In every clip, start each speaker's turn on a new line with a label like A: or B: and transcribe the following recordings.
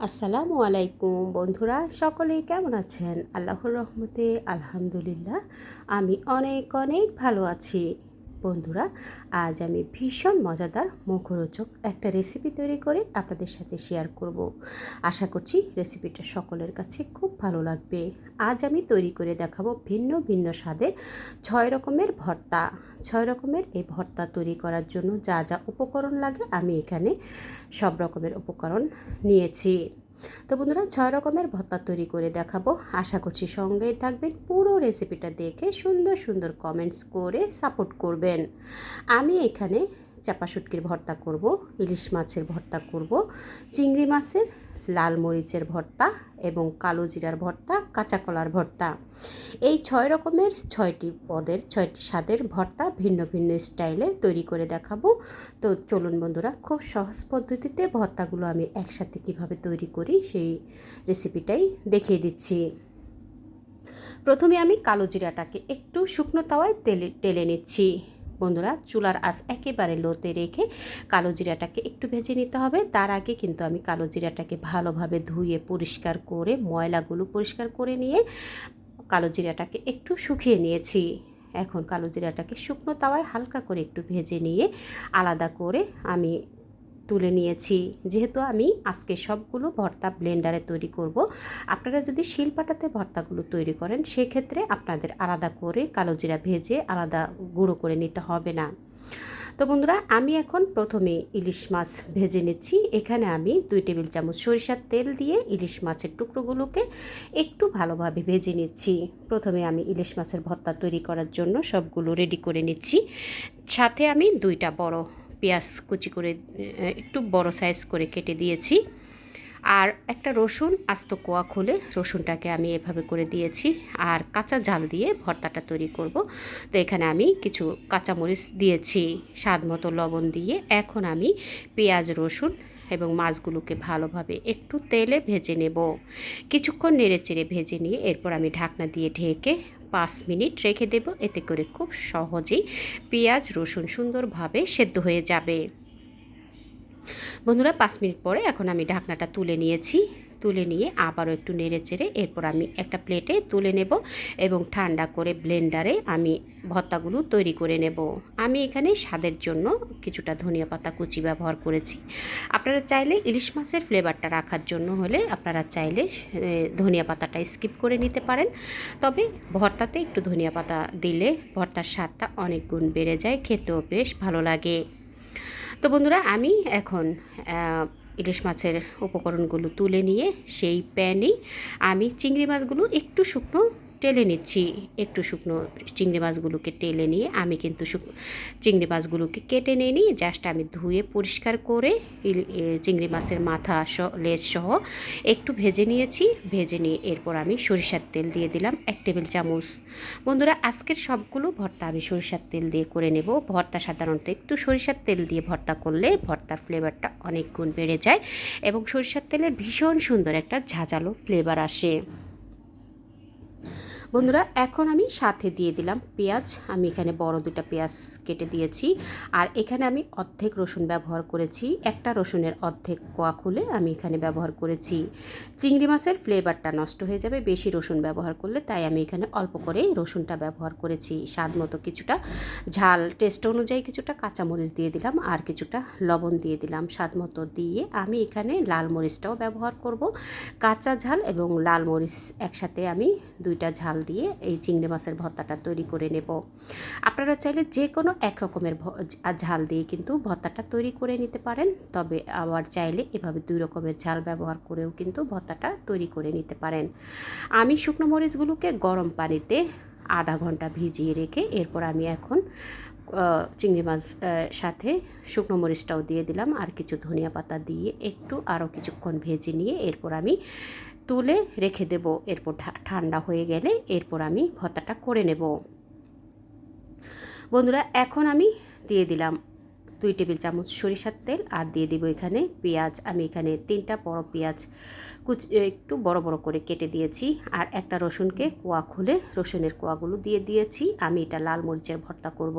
A: আসসালামু আলাইকুম বন্ধুরা সকলেই কেমন আছেন? আল্লাহর রহমতে আলহামদুলিল্লাহ আমি অনেক অনেক ভালো আছি। বন্ধুরা, আজ আমি ভীষণ মজাদার মুখরোচক একটা রেসিপি তৈরি করে আপনাদের সাথে শেয়ার করব। আশা করছি রেসিপিটা সকলের কাছে খুব ভালো লাগবে। আজ আমি তৈরি করে দেখাবো ভিন্ন ভিন্ন স্বাদের ছয় রকমের ভর্তা। ছয় রকমের এই ভর্তা তৈরি করার জন্য যা যা উপকরণ লাগে আমি এখানে সব রকমের উপকরণ নিয়েছি। তো বন্ধুরা, ছয় রকমের ভর্তা তৈরি করে দেখাবো। আশা করছি সঙ্গেই থাকবেন। পুরো রেসিপিটা দেখে সুন্দর সুন্দর কমেন্টস করে সাপোর্ট করবেন। আমি এখানে চাপা শুটকির ভর্তা করব, ইলিশ মাছের ভর্তা করব, চিংড়ি মাছের লাল মরিচের ভর্তা এবং কালো জিরার ভর্তা, কাঁচা কলার ভর্তা। এই ছয় রকমের ছয়টি পদের, ছয়টি স্বাদের ভর্তা ভিন্ন ভিন্ন স্টাইলে তৈরি করে দেখাবো। তো চলুন বন্ধুরা, খুব সহজ পদ্ধতিতে ভর্তাগুলো আমি একসাথে কীভাবে তৈরি করি সেই রেসিপিটাই দেখিয়ে দিচ্ছি। প্রথমে আমি কালো জিরাটাকে একটু শুকনো তাওয়ায় তেলে, টেলে নিচ্ছি। বন্ধুরা চুলার আঁচ একেবারে লোতে রেখে কালো জিরাটাকে একটু ভেজে নিতে হবে। তার আগে কিন্তু আমি কালো জিরাটাকে ভালোভাবে ধুয়ে পরিষ্কার করে, ময়লাগুলো পরিষ্কার করে নিয়ে কালো জিরাটাকে একটু শুকিয়ে নিয়েছি। এখন কালো জিরাটাকে শুকনো তাওয়ায় হালকা করে একটু ভেজে নিয়ে আলাদা করে আমি তুলে নিয়েছি। যেহেতু আমি আজকে সবগুলো ভর্তা ব্লেন্ডারে তৈরি করব। আপনারা যদি শিলপাটাতে ভর্তাগুলো তৈরি করেন, সেক্ষেত্রে আপনাদের আলাদা করে কালো জিরা ভেজে আলাদা গুঁড়ো করে নিতে হবে না। তো বন্ধুরা, আমি এখন প্রথমে ইলিশ মাছ ভেজে নিচ্ছি। এখানে আমি দুই টেবিল চামচ সরিষার তেল দিয়ে ইলিশ মাছের টুকরোগুলোকে একটু ভালোভাবে ভেজে নিচ্ছি। প্রথমে আমি ইলিশ মাছের ভর্তা তৈরি করার জন্য সবগুলো রেডি করে নিচ্ছি। সাথে আমি দুইটা বড় পেঁয়াজ কুচি করে একটু বড় সাইজ করে কেটে দিয়েছি। আর একটা রসুন, আস্ত কোয়া খুলে রসুনটাকে আমি এভাবে করে দিয়েছি। আর কাঁচা জাল দিয়ে ভর্তাটা তৈরি করব। তো এখানে আমি কিছু কাঁচামরিচ দিয়েছি, স্বাদ মতো লবণ দিয়ে। এখন আমি পেঁয়াজ, রসুন এবং মাছগুলোকে ভালোভাবে একটু তেলে ভেজে নেব। কিছুক্ষণ নেড়ে চেড়ে ভেজে নিয়ে এরপর আমি ঢাকনা দিয়ে ঢেকে পাঁচ মিনিট রেখে দেব। এতে করে খুব সহজেই পেঁয়াজ, রসুন সুন্দরভাবে সেদ্ধ হয়ে যাবে। বন্ধুরা, পাঁচ মিনিট পরে এখন আমি ঢাকনাটা তুলে নিয়েছি। তুলে নিয়ে আবারও একটু নেড়ে চেড়ে এরপর আমি একটা প্লেটে তুলে নেব এবং ঠান্ডা করে ব্লেন্ডারে আমি ভর্তাগুলো তৈরি করে নেব। আমি এখানে স্বাদের জন্য কিছুটা ধনিয়া পাতা কুচি ব্যবহার করেছি। আপনারা চাইলে ইলিশ মাছের ফ্লেভারটা রাখার জন্য হলে আপনারা চাইলে ধনিয়া পাতাটা স্কিপ করে নিতে পারেন। তবে ভর্তাতে একটু ধনিয়া পাতা দিলে ভর্তার স্বাদটা অনেক গুণ বেড়ে যায়, খেতেও বেশ ভালো লাগে। তো বন্ধুরা, আমি এখন ইলিশ মাছের উপকরণগুলো তুলে নিয়ে সেই প্যানেই আমি চিংড়ি মাছগুলো একটু শুকনো টেলে নিচ্ছি। একটু শুকনো চিংড়ি মাছগুলোকে টেলে নিয়ে আমি কিন্তু চিংড়ি মাছগুলোকে কেটে নিয়ে নিই জাস্ট আমি ধুয়ে পরিষ্কার করে চিংড়ি মাছের মাথা লেজ সহ একটু ভেজে নিয়েছি। ভেজে নিয়ে এরপর আমি সরিষার তেল দিয়ে দিলাম এক টেবিল চামচ। বন্ধুরা, আজকের সবগুলো ভর্তা আমি সরিষার তেল দিয়ে করে নেব। ভর্তা সাধারণত একটু সরিষার তেল দিয়ে ভর্তা করলে ভর্তার ফ্লেভারটা অনেক গুণ বেড়ে যায় এবং সরিষার তেলের ভীষণ সুন্দর একটা ঝাঁঝালো ফ্লেভার আসে। বন্ধুরা, এখন আমি সাথে দিয়ে দিলাম পেঁয়াজ। আমি এখানে বড় দুটা পেঁয়াজ কেটে দিয়েছি। আর এখানে আমি অর্ধেক রসুন ব্যবহার করেছি। একটা রসুনের অর্ধেক কোয়া খুলে আমি এখানে ব্যবহার করেছি। চিংড়ি মাছের ফ্লেভারটা নষ্ট হয়ে যাবে, বেশি রসুন ব্যবহার করলে। তাই আমি এখানে অল্প করে রসুনটা ব্যবহার করেছি। স্বাদ মতো কিছুটা ঝাল টেস্ট অনুযায়ী কিছুটা কাঁচামরিচ দিয়ে দিলাম আর কিছুটা লবণ দিয়ে দিলাম। স্বাদ মতো দিয়ে আমি এখানে লাল মরিচটাও ব্যবহার করব। কাঁচা ঝাল এবং লাল মরিচ একসাথে আমি দুইটা ঝাল দিয়ে এই চিংড়ি মাছের ভর্তাটা তৈরি করে নেব। আপনারা চাইলে যে কোনো এক রকমের ঝাল দিয়ে কিন্তু ভর্তাটা তৈরি করে নিতে পারেন। তবে আবার চাইলে এভাবে দুই রকমের ঝাল ব্যবহার করেও কিন্তু ভর্তাটা তৈরি করে নিতে পারেন। আমি শুকনো মরিচগুলোকে গরম পানিতে আধা ঘণ্টা ভিজিয়ে রেখে এরপর আমি এখন চিংড়ি মাছ সাথে শুকনো মরিচটাও দিয়ে দিলাম। আর কিছু ধনিয়া পাতা দিয়ে একটু আরও কিছুক্ষণ ভেজে নিয়ে এরপর আমি তুলে রেখে দেব। এরপর ঠান্ডা হয়ে গেলে এরপর আমি ভর্তাটা করে নেব। বন্ধুরা, এখন আমি দিয়ে দিলাম দুই টেবিল চামচ সরিষার তেল আর দিয়ে দিব এখানে পেঁয়াজ। আমি এখানে তিনটা বড় পেঁয়াজ কুচ একটু বড় বড় করে কেটে দিয়েছি আর একটা রসুনকে কোয়া খুলে রসুনের কোয়াগুলো দিয়ে দিয়েছি। আমি এটা লাল মরিচের ভর্তা করব।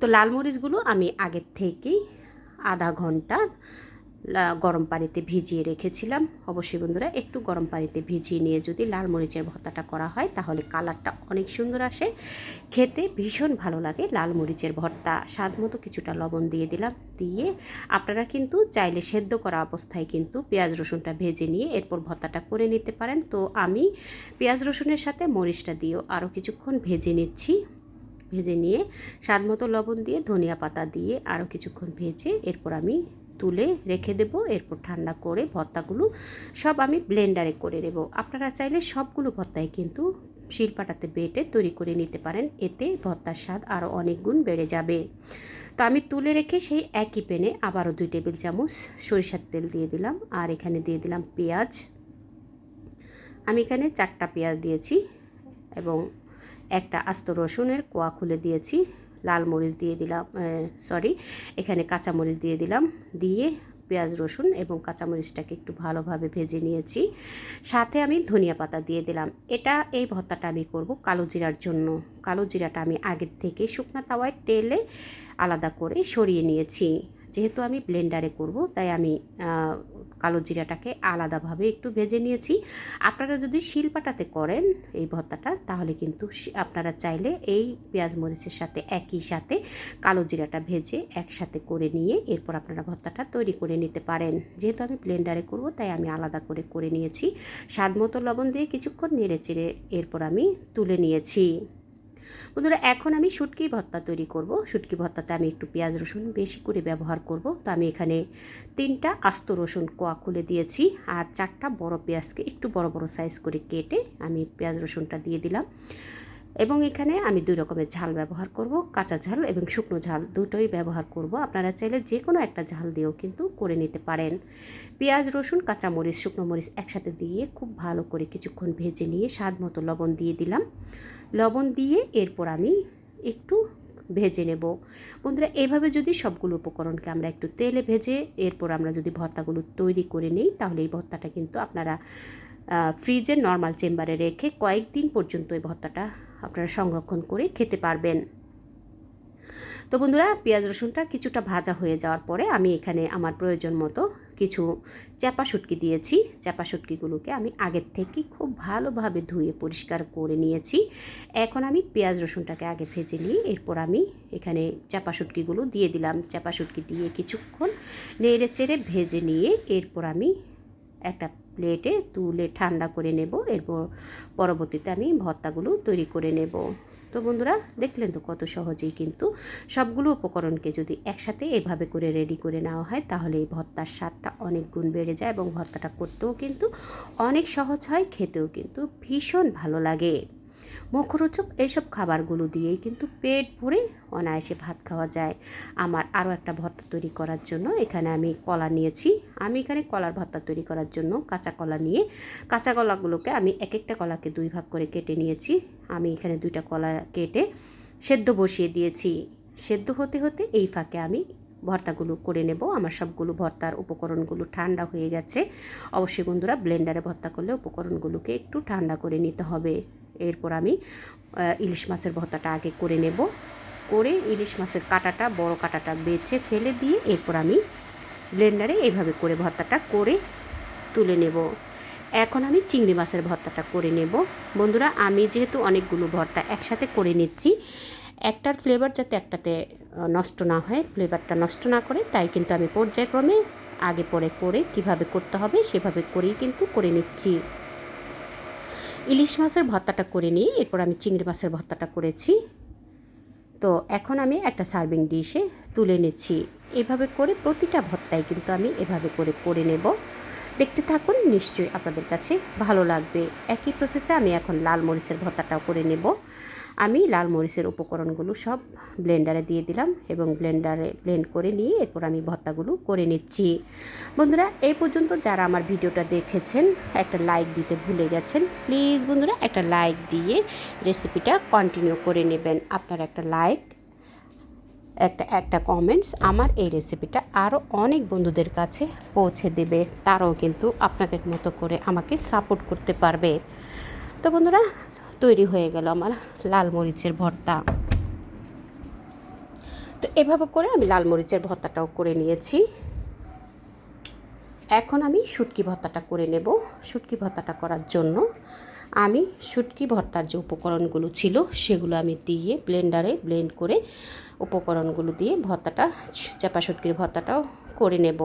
A: তো লাল মরিচগুলো আমি আগের থেকেই আধা ঘণ্টা গরম পানিতে ভিজিয়ে রেখেছিলাম। অবশ্যই বন্ধুরা, একটু গরম পানিতে ভিজিয়ে নিয়ে যদি লাল মরিচের ভর্তাটা করা হয়, তাহলে কালারটা অনেক সুন্দর আসে। খেতে ভীষণ ভালো লাগে। লাল মরিচের ভর্তা, স্বাদ মতো কিছুটা লবণ দিয়ে দিলাম, দিয়ে আপনারা কিন্তু চাইলে সেদ্ধ করা অবস্থায় কিন্তু পেঁয়াজ রসুনটা ভেজে নিয়ে এরপর ভর্তাটা করে নিতে পারেন। তো আমি পেঁয়াজ রসুনের সাথে মরিচটা দিয়েও আরও কিছুক্ষণ ভেজে নিচ্ছি। ভেজে নিয়ে স্বাদ মতো লবণ দিয়ে ধনিয়া পাতা দিয়ে আরও কিছুক্ষণ ভেজে এরপর আমি তুলে রেখে দেব, এরপর ঠান্ডা করে ভর্তাগুলো সব আমি ব্লেন্ডারে করে নেব। আপনারা চাইলে সবগুলো ভর্তায় কিন্তু শিলপাটাতে বেটে তৈরি করে নিতে পারেন, এতে ভর্তার স্বাদ আরও অনেক গুণ বেড়ে যাবে। তো আমি তুলে রেখে সেই একই প্যানে আবারও দুই টেবিল চামচ সরিষার তেল দিয়ে দিলাম, আর এখানে দিয়ে দিলাম পেঁয়াজ। আমি এখানে চারটা পেঁয়াজ দিয়েছি এবং একটা আস্ত রসুনের কোয়া খুলে দিয়েছি। লাল মরিচ দিয়ে দিলাম সরি এখানে কাঁচামরিচ দিয়ে দিলাম, দিয়ে পেঁয়াজ, রসুন এবং কাঁচামরিচটাকে একটু ভালোভাবে ভেজে নিয়েছি। সাথে আমি ধনিয়া পাতা দিয়ে দিলাম। এটা, এই ভর্তাটা আমি করব কালো জিরার জন্য। কালো জিরাটা আমি আগের থেকে শুকনা তাওয়ায় তেলে আলাদা করে সরিয়ে নিয়েছি। যেহেতু আমি ব্লেন্ডারে করব, তাই আমি কালো জিরাটাকে আলাদাভাবে একটু ভেজে নিয়েছি। আপনারা যদি শিলপাটাতে করেন এই ভর্তাটা, তাহলে কিন্তু আপনারা চাইলে এই পেঁয়াজ মরিচের সাথে একই সাথে কালো জিরাটা ভেজে একসাথে করে নিয়ে এরপর আপনারা ভর্তাটা তৈরি করে নিতে পারেন। যেহেতু আমি ব্লেন্ডারে করব, তাই আমি আলাদা করে করে নিয়েছি। স্বাদ মতো লবণ দিয়ে কিছুক্ষণ নেড়ে চেড়ে এরপর আমি তুলে নিয়েছি। বন্ধুরা, এখন আমি শুটকি ভর্তা তৈরি করব। শুটকি ভর্তাতে আমি একটু পেঁয়াজ রসুন বেশি করে ব্যবহার করব। তো আমি এখানে তিনটা আস্ত রসুন কোয়া খুলে দিয়েছি আর চারটা বড় পেঁয়াজকে একটু বড় বড় সাইজ করে কেটে আমি পেঁয়াজ রসুনটা দিয়ে দিলাম। এবং এখানে আমি দুই রকমের ঝাল ব্যবহার করব, কাঁচা ঝাল এবং শুকনো ঝাল দুটোই ব্যবহার করব। আপনারা চাইলে যে কোনো একটা ঝাল দিয়েও কিন্তু করে নিতে পারেন। পেঁয়াজ, রসুন কাঁচা মরিচ শুকনো মরিচ একসাথে দিয়ে খুব ভালো করে কিছুক্ষণ ভেজে নিয়ে স্বাদ মতো লবণ দিয়ে দিলাম। লবণ দিয়ে এরপর আমি একটু ভেজে নেব। বন্ধুরা এইভাবে যদি সবগুলো উপকরণকে আমরা একটু তেলে ভেজে এরপর আমরা যদি ভর্তাগুলো তৈরি করে নিই, তাহলে এই ভর্তাটা কিন্তু আপনারা ফ্রিজে নর্মাল চেম্বারে রেখে কয়েকদিন পর্যন্ত এই ভর্তাটা আপনারা সংরক্ষণ করে খেতে পারবেন। তো বন্ধুরা, পেঁয়াজ রসুনটা কিছুটা ভাজা হয়ে যাওয়ার পরে আমি এখানে আমার প্রয়োজন মতো কিছু চাপা শুটকি দিয়েছি। চাপা শুটকিগুলোকে আমি আগের থেকে খুব ভালোভাবে ধুয়ে পরিষ্কার করে নিয়েছি। এখন আমি পেঁয়াজ রসুনটাকে আগে ভেজে নিয়ে এরপর আমি এখানে চাপা শুটকিগুলো দিয়ে দিলাম। চাপা শুটকি দিয়ে কিছুক্ষণ নেড়ে চেড়ে ভেজে নিয়ে এরপর আমি একটা প্লেটে তুলে ঠান্ডা করে নেব। এরপর পরবর্তীতে আমি ভর্তাগুলো তৈরি করে নেব। তো বন্ধুরা, দেখলেন তো কত সহজেই কিন্তু সবগুলো উপকরণকে যদি একসাথে এভাবে করে রেডি করে নেওয়া হয়, তাহলে এই ভর্তার স্বাদটা অনেক গুণ বেড়ে যায় এবং ভর্তাটা করতেও কিন্তু অনেক সহজ হয়, খেতেও কিন্তু ভীষণ ভালো লাগে। মুখরোচক এইসব খাবারগুলো দিয়েই কিন্তু পেট ভরে অনায়াসে ভাত খাওয়া যায়। আমার আরও একটা ভর্তা তৈরি করার জন্য এখানে আমি কলা নিয়েছি। আমি এখানে কলার ভর্তা তৈরি করার জন্য কাঁচা কলা নিয়ে কাঁচা কলাগুলোকে আমি এক একটা কলাকে দুই ভাগ করে কেটে নিয়েছি। আমি এখানে দুইটা কলা কেটে সেদ্ধ বসিয়ে দিয়েছি। সেদ্ধ হতে হতে এই ফাঁকে আমি ভর্তাগুলো করে নেব। আমার সবগুলো ভর্তার উপকরণগুলো ঠান্ডা হয়ে গেছে। অবশ্যই বন্ধুরা ব্লেন্ডারে ভর্তা করলে উপকরণগুলোকে একটু ঠান্ডা করে নিতে হবে। এরপর আমি ইলিশ মাছের ভর্তাটা আগে করে নেব। করে ইলিশ মাছের কাঁটাটা, বড় কাঁটাটা বেছে ফেলে দিয়ে এরপর আমি ব্লেন্ডারে এইভাবে করে ভর্তাটা করে তুলে নেব। এখন আমি চিংড়ি মাছের ভর্তাটা করে নেব। বন্ধুরা, আমি যেহেতু অনেকগুলো ভর্তা একসাথে করে নিচ্ছি একটার ফ্লেভার যাতে একটাতে নষ্ট না হয় ফ্লেভারটা নষ্ট না করে, তাই কিন্তু আমি পর্যায়ক্রমে আগে পরে করে কীভাবে করতে হবে সেভাবে করেই কিন্তু করে নিচ্ছি। ইলিশ মাছের ভর্তাটা করে নিয়ে এরপর আমি চিংড়ি মাছের ভর্তাটা করেছি। তো এখন আমি একটা সার্ভিং ডিশে তুলে নিচ্ছি। এভাবে করে প্রতিটা ভর্তায় কিন্তু আমি এভাবে করে করে নেব। দেখতে থাকুন, নিশ্চয়ই আপনাদের কাছে ভালো লাগবে। একই প্রসেসে আমি এখন লাল মরিচের ভর্তাটাও করে নেব। আমি লাল মরিচের উপকরণগুলো সব ব্লেন্ডারে দিয়ে দিলাম এবং ব্লেন্ডারে ব্লেন্ড করে নিয়ে এরপর আমি ভর্তাগুলো করে নিচ্ছি। বন্ধুরা, এই পর্যন্ত যারা আমার ভিডিওটা দেখেছেন, একটা লাইক দিতে ভুলে গেছেন, প্লিজ বন্ধুরা, একটা লাইক দিয়ে রেসিপিটা কন্টিনিউ করে নেবেন। আপনার একটা লাইক, একটা একটা কমেন্টস আমার এই রেসিপিটা আরও অনেক বন্ধুদের কাছে পৌঁছে দেবে। তারাও কিন্তু আপনাদের মতো করে আমাকে সাপোর্ট করতে পারবে। তো বন্ধুরা তৈরি হয়ে গেল আমার লাল মরিচের ভর্তা। তো এভাবে করে আমি লাল মরিচের ভর্তাটাও করে নিয়েছি। এখন আমি শুটকি ভর্তাটা করে নেব। শুটকি ভর্তাটা করার জন্য আমি শুটকি ভর্তার যে উপকরণগুলো ছিল সেগুলো আমি দিয়ে ব্লেন্ডারে ব্লেন্ড করে উপকরণগুলো দিয়ে ভর্তাটা, চাপা শুটকির ভর্তাটাও করে নেব।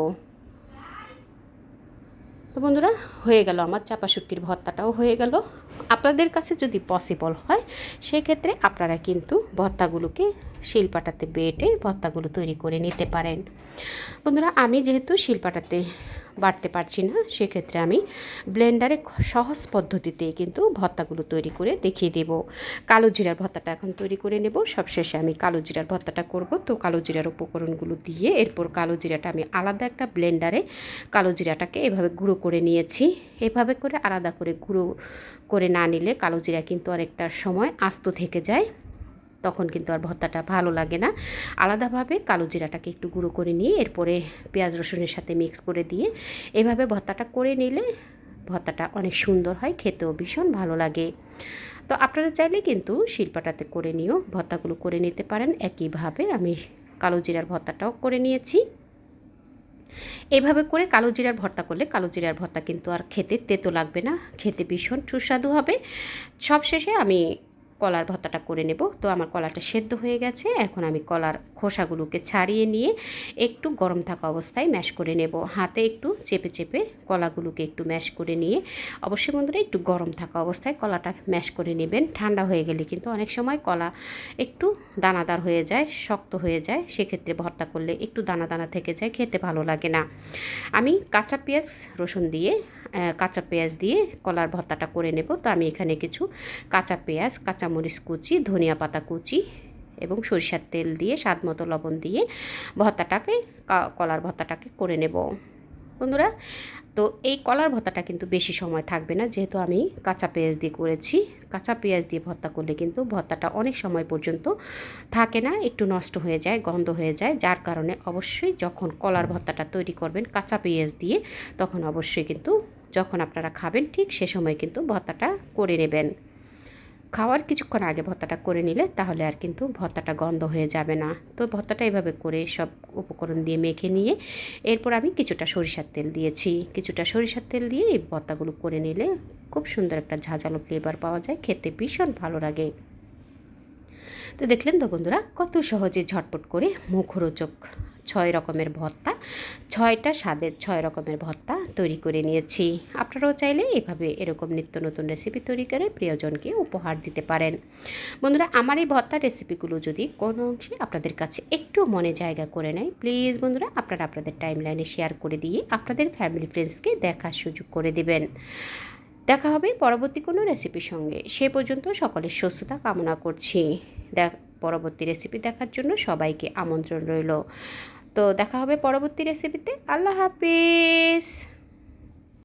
A: তো বন্ধুরা, হয়ে গেল আমার চাপা শুটকির ভর্তাটাও হয়ে গেল। আপনাদের কাছে যদি পসিবল হয় সেক্ষেত্রে আপনারা কিন্তু ভর্তাগুলোকে শিলপাটাতে বেটে ভর্তাগুলো তৈরি করে নিতে পারেন। বন্ধুরা, আমি যেহেতু শিলপাটাতে বাড়তে পারছি না, সেক্ষেত্রে আমি ব্লেন্ডারে সহজ পদ্ধতিতে কিন্তু ভর্তাগুলো তৈরি করে দেখিয়ে দেব। কালো জিরার ভর্তাটা এখন তৈরি করে নেব। সবশেষে আমি কালো জিরার ভর্তাটা করব। তো কালো জিরার উপকরণগুলো দিয়ে এরপর কালো জিরাটা আমি আলাদা একটা ব্লেন্ডারে কালো জিরাটাকে এভাবে গুঁড়ো করে নিয়েছি। এভাবে করে আলাদা করে গুঁড়ো করে না নিলে কালো জিরা কিন্তু অনেকটা সময় আস্ত থেকে যায়। তখন কিন্তু আর ভর্তাটা ভালো লাগে না। আলাদাভাবে কালো জিরাটাকে একটু গুঁড়ো করে নিয়ে এরপরে পেঁয়াজ রসুনের সাথে মিক্স করে দিয়ে এভাবে ভর্তাটা করে নিলে ভর্তাটা অনেক সুন্দর হয়, খেতেও ভীষণ ভালো লাগে। তো আপনারা চাইলে কিন্তু শিল্পাটাতে করে নিয়েও ভর্তাগুলো করে নিতে পারেন। একইভাবে আমি কালো জিরার ভর্তাটাও করে নিয়েছি। এভাবে করে কালো জিরার ভর্তা করলে কালো জিরার ভর্তা কিন্তু আর খেতে তেতো লাগবে না, খেতে ভীষণ সুস্বাদু হবে। সবশেষে আমি কলার ভর্তাটা করে নেব। তো আমার কলাটা সেদ্ধ হয়ে গেছে। এখন আমি কলার খোসাগুলোকে ছাড়িয়ে নিয়ে একটু গরম থাকা অবস্থায় ম্যাশ করে নেব। হাতে একটু চেপে চেপে কলাগুলোকে একটু ম্যাশ করে নিয়ে অবশ্যই বন্ধুরা একটু গরম থাকা অবস্থায় কলাটা ম্যাশ করে নেবেন। ঠান্ডা হয়ে গেলে কিন্তু অনেক সময় কলা একটু দানাদার হয়ে যায়, শক্ত হয়ে যায়। সেক্ষেত্রে ভর্তা করলে একটু দানা দানা থেকে যায়, খেতে ভালো লাগে না। আমি কাঁচা পেঁয়াজ, রসুন দিয়ে কাঁচা পেঁয়াজ দিয়ে কলার ভর্তাটা করে নেব। তো আমি এখানে কিছু কাঁচা পেঁয়াজ, কাঁচামরিচ কুচি, ধনিয়া পাতা কুচি এবং সরিষার তেল দিয়ে স্বাদ মতো লবণ দিয়ে ভর্তাটাকে কলার ভর্তাটাকে করে নেব। বন্ধুরা, তো এই কলার ভর্তাটা কিন্তু বেশি সময় থাকবে না। যেহেতু আমি কাঁচা পেঁয়াজ দিয়ে করেছি, কাঁচা পেঁয়াজ দিয়ে ভর্তা করলে কিন্তু ভর্তাটা অনেক সময় পর্যন্ত থাকে না, একটু নষ্ট হয়ে যায়, গন্ধ হয়ে যায়। যার কারণে অবশ্যই যখন কলার ভর্তাটা তৈরি করবেন কাঁচা পেঁয়াজ দিয়ে, তখন অবশ্যই কিন্তু যখন আপনারা খাবেন, ঠিক সে সময় কিন্তু ভর্তাটা করে নেবেন। খাওয়ার কিছুক্ষণ আগে ভর্তাটা করে নিলে তাহলে আর কিন্তু ভর্তাটা গন্ধ হয়ে যাবে না। তো ভর্তাটা এভাবে করে সব উপকরণ দিয়ে মেখে নিয়ে এরপর আমি কিছুটা সরিষার তেল দিয়েছি। কিছুটা সরিষার তেল দিয়ে এই ভর্তাগুলো করে নিলে খুব সুন্দর একটা ঝাঁঝালো ফ্লেভার পাওয়া যায়, খেতে ভীষণ ভালো লাগে। তো দেখলেন তো বন্ধুরা, কত সহজে ঝটপট করে মুখরোচক ছয় রকমের ভর্তা, ছয়টা স্বাদের ছয় রকমের ভর্তা তৈরি করে নিয়েছি। আপনারাও চাইলে এভাবে এরকম নিত্য নতুন রেসিপি তৈরি করে প্রিয়জনকে উপহার দিতে পারেন। বন্ধুরা, আমার এই ভর্তা রেসিপিগুলো যদি কোনো অংশে আপনাদের কাছে একটু মনে জায়গা করে নেয় প্লিজ বন্ধুরা, আপনারা আপনাদের টাইম লাইনে শেয়ার করে দিয়ে আপনাদের ফ্যামিলি ফ্রেন্ডসকে দেখার সুযোগ করে দেবেন। দেখা হবে পরবর্তী কোনো রেসিপির সঙ্গে। সে পর্যন্ত সকলের সুস্থতা কামনা করছি। দেখ পরবর্তী রেসিপি দেখার জন্য সবাইকে আমন্ত্রণ রইল। তো দেখা হবে পরবর্তী রেসিপিতে আল্লাহ হাফিজ।